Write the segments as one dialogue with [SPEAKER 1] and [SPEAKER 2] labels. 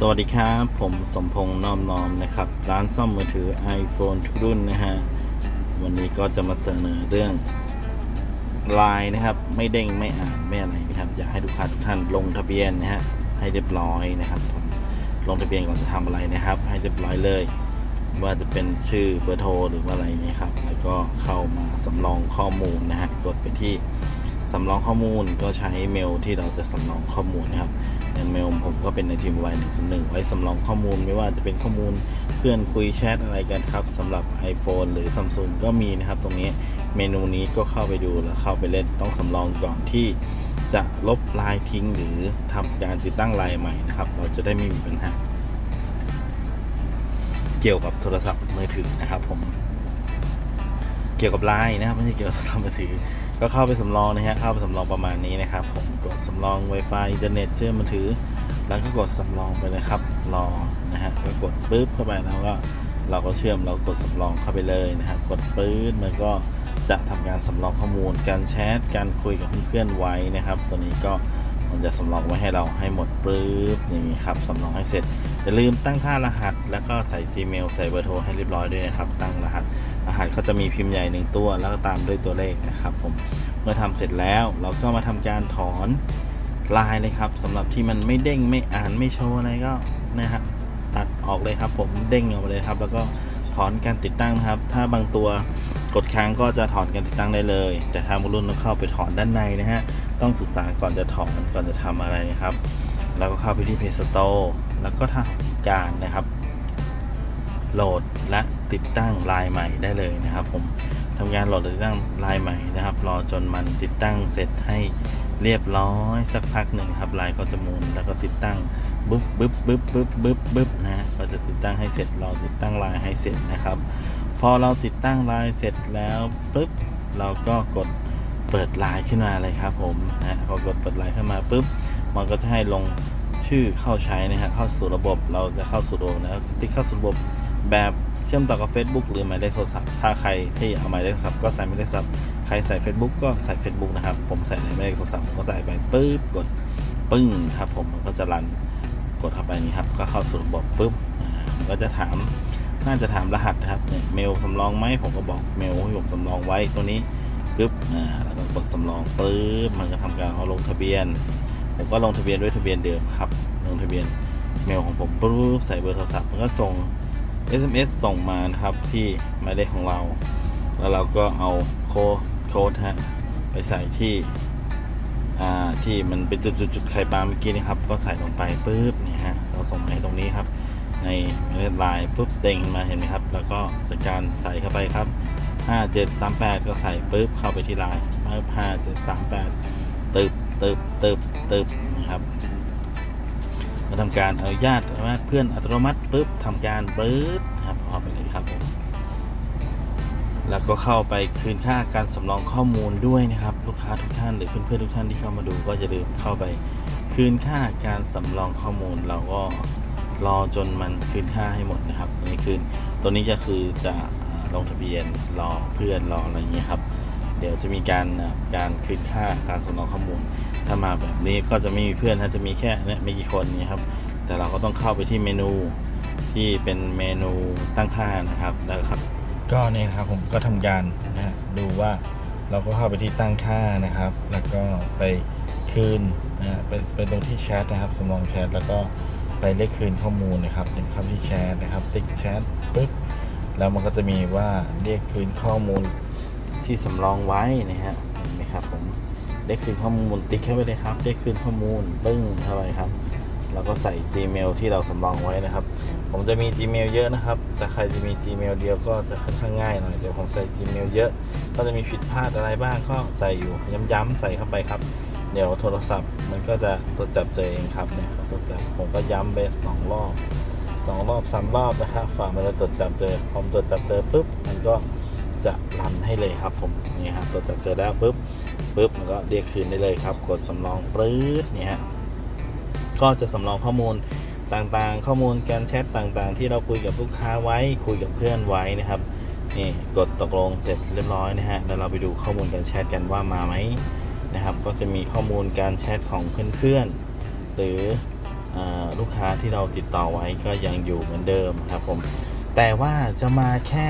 [SPEAKER 1] สวัสดีครับ ผมสมพงษ์น้อมน้อมนะครับ ร้านซ่อมมือถือ iPhone ทุกรุ่นนะฮะ วันนี้ก็จะมาเสนอเรื่องไลน์นะครับ ไม่เด้งไม่อ่านไม่อะไรนะครับ อยากให้ลูกค้าทุกท่านลงทะเบียนนะฮะ ให้เรียบร้อยนะครับผมลงทะเบียนก่อนจะทำอะไรนะครับ ให้เรียบร้อยเลย ว่าจะเป็นชื่อเบอร์โทรหรือว่าอะไรนี่ครับ แล้วก็เข้ามาสำรองข้อมูลนะฮะ กดไปที่สำรองข้อมูลก็ใช้เมลที่เราจะสำรองข้อมูลนะครับ อย่างเมลผมก็เป็นในทีมไวหนึ่งศูนย์หนึ่งไว้สำรองข้อมูลไม่ว่าจะเป็นข้อมูลเพื่อนคุยแชทอะไรกันครับสำหรับ iPhone หรือ Samsung ก็มีนะครับ ตรงนี้เมนูนี้ก็เข้าไปดูแล้วเข้าไปเล่นต้องสำรองก่อนที่จะลบไลน์ทิ้งหรือทำการติดตั้งไลน์ใหม่นะครับ เราจะได้ไม่มีปัญหา เกี่ยวกับโทรศัพท์มือถือนะครับผม เกี่ยวกับไลน์นะครับไม่ใช่เกี่ยวกับโทรศัพท์มือถือ ก็เข้าไปสำรองนะฮะเข้าไปสำรองประมาณนี้นะครับ ผมกดสำรอง Wi-Fi อินเทอร์เน็ตเชื่อมมือถือ แล้วก็กดสำรองไปเลยครับ รอนะฮะก็กดปึ๊บเข้าไปแล้วก็เราก็เชื่อมเรากดสำรองเข้าไปเลยนะครับ กดปื๊ดมันก็จะทำการสำรองข้อมูล การแชท การคุยกับเพื่อนๆไว้นะครับ ตัวนี้ก็มันจะสำรองไว้ให้เราให้หมดปึ๊บอย่างนี้ครับสำรองให้เสร็จอย่าลืมตั้งค่ารหัส แล้วก็ใส่ Gmail ใส่เบอร์โทรให้เรียบร้อยด้วยนะครับ ตั้งรหัส หัสเขาจะมีพิมพ์ใหญ่หนึ่งตัว แล้วก็ตามด้วยตัวเลขนะครับผมเมื่อทำเสร็จแล้วเราก็มาทำการถอนลายเลยครับสำหรับที่มันไม่เด้งไม่อ่านไม่โชว์อะไรก็นะฮะตัดออกเลยครับ ผมเด้งออกไปเลยครับ แล้วก็ถอนการติดตั้งนะครับ ถ้าบางตัวกดค้างก็จะถอนการติดตั้งได้เลย แต่ถ้ามุรุ่นต้องเข้าไปถอนด้านในนะฮะต้องศึกษาก่อนจะถอนก่อนจะทำอะไรนะครับ แล้วก็เข้าไปที่ Play Store แล้วก็ทำการนะครับ โหลดและ ติดตั้งลายใหม่ได้เลยนะครับ ผมทำการโหลดติดตั้งลายใหม่นะครับ รอจนมันติดตั้งเสร็จให้เรียบร้อยสักพักหนึ่งครับลายก็จะมุนแล้วก็ติดตั้งบึ๊บบึ๊บบึ๊บบึ๊บบึ๊บบึ๊บนะก็จะติดตั้งให้เสร็จรอติดตั้งลายให้เสร็จนะครับ พอเราติดตั้งลายเสร็จแล้วปุ๊บเราก็กดเปิดลายขึ้นมาเลยครับผมนะฮะพอกดเปิดลายขึ้นมาปุ๊บมันก็จะให้ลงชื่อเข้าใช้นะฮะเข้าสู่ระบบเราจะเข้าสู่ระบบนะติ๊กเข้าสู่ระบบแบบ เชื่อมต่อกับ Facebook หรือหมายเลขโทรศัพท์ ถ้าใครที่เอาหมายเลขโทรศัพท์ก็ใส่หมายเลขโทรศัพท์ ใครใส่ Facebook ก็ใส่ Facebook นะครับ ผมใส่ในหมายเลขโทรศัพท์ผมก็ใส่ไปปึ๊บกดปึ้งครับผมมันก็จะรันกดเข้าไปนี่ครับก็เข้าสู่ระบบปึ๊บก็จะถามน่าจะถามรหัสนะครับเนี่ยเมลสำรองไหมผมก็บอกเมลที่ผมสำรองไว้ตัวนี้ปึ๊บอ่าแล้วก็กดสำรองปึ๊บมันก็ทำการเอาลงทะเบียนผมก็ลงทะเบียนด้วยทะเบียนเดิมครับ ลงทะเบียนเมลของผมปึ๊บใส่เบอร์โทรศัพท์มันก็ส่ง SMS ส่งมานะครับที่หมายเลขของเรา แล้วเราก็เอาโค้ดโค้ดฮะไปใส่ที่ที่มันเป็นจุดๆๆไข่ปลาเมื่อกี้นะครับ ก็ใส่ลงไปปุ๊บเนี่ยฮะเราส่งมาให้ตรงนี้ครับ ในหมายเลขไลน์ปุ๊บเด้งมาเห็นไหมครับ แล้วก็จัดการใส่เข้าไปครับ 5738 ก็ใส่ปุ๊บเข้าไปที่ไลน์ปุ๊บ5738 ตึบตึบตึบตึบนะครับ มาทำการอนุญาตอนุญาตเพื่อนอัตโนมัติปุ๊บทำการปุ๊บนะครับเอาไปเลยครับผมแล้วก็เข้าไปคืนค่าการสำรองข้อมูลด้วยนะครับ ลูกค้าทุกท่านหรือเพื่อนๆทุกท่านที่เข้ามาดูก็จะลืมเข้าไปคืนค่าการสำรองข้อมูลเราก็รอจนมันคืนค่าให้หมดนะครับตัวนี้คืนตัวนี้ก็คือจะลงทะเบียนรอเพื่อนรออะไรอย่างเงี้ยครับ เดี๋ยวจะมีการการคืนค่าการสำรองข้อมูล ถ้ามาแบบนี้ก็จะไม่มีเพื่อนถ้าจะมีแค่เนี่ยไม่กี่คนนี่ครับ แต่เราก็ต้องเข้าไปที่เมนูที่เป็นเมนูตั้งค่านะครับแล้วครับ ก็เนี่ยนะครับผมก็ทำการนะดูว่าเราก็เข้าไปที่ตั้งค่านะครับ แล้วก็ไปคืนนะไปไปตรงที่แชทนะครับสำรองแชทแล้วก็ไปเลขคืนข้อมูลนะครับเดินเข้าที่แชทนะครับ ติ๊กแชทปุ๊บแล้วมันก็จะมีว่าเรียกคืนข้อมูลที่สำรองไว้นะฮะ ได้คืนข้อมูลติ๊กเข้าไปเลยครับ ได้คืนข้อมูลปึ้งเข้าไปครับ แล้วก็ใส่ Gmail ที่เราสำรองไว้นะครับ ผมจะมี Gmail เยอะนะครับแต่ใครจะมี Gmail เดียวก็จะค่อนข้างง่ายหน่อยแต่ผมใส่ Gmail เยอะ ก็จะมีผิดพลาดอะไรบ้างก็ใส่อยู่ย้ำๆใส่เข้าไปครับ เดี๋ยวโทรศัพท์มันก็จะตรวจจับเจอเองครับเนี่ยตรวจจับผมก็ย้ำไปสองรอบสองรอบสามรอบนะครับ ฝามันจะตรวจจับเจอพอมตรวจจับเจอปุ๊บ มันก็ จะรันให้เลยครับผมนี่ครับตรวจจับเจอแล้วปุ๊บปุ๊บมันก็เรียกคืนได้เลยครับ กดสำรองปื๊ดเนี่ยฮะก็จะสำรองข้อมูลต่างๆ ข้อมูลการแชทต่างๆ ที่เราคุยกับลูกค้าไว้คุยกับเพื่อนไว้นะครับนี่กดตกลงเสร็จเรียบร้อยนะฮะแล้วเราไปดูข้อมูลการแชทกันว่ามาไหมนะครับ ก็จะมีข้อมูลการแชทของเพื่อนๆหรืออลูกค้าที่เราติดต่อไว้ก็ยังอยู่เหมือนเดิมครับผมแต่ว่าจะมาแค่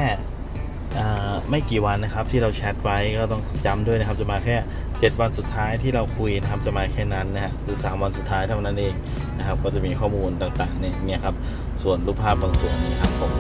[SPEAKER 1] ไม่กี่วันนะครับที่เราแชทไว้ก็ต้องย้ำด้วยนะครับจะมาแค่ 7 วันสุดท้ายที่เราคุยนะครับจะมาแค่นั้นนะฮะหรือ 3 วันสุดท้ายเท่านั้นเองนะครับก็จะมีข้อมูลต่างๆเนี่ยเนี่ยครับส่วนรูปภาพบางส่วนนี่ครับผม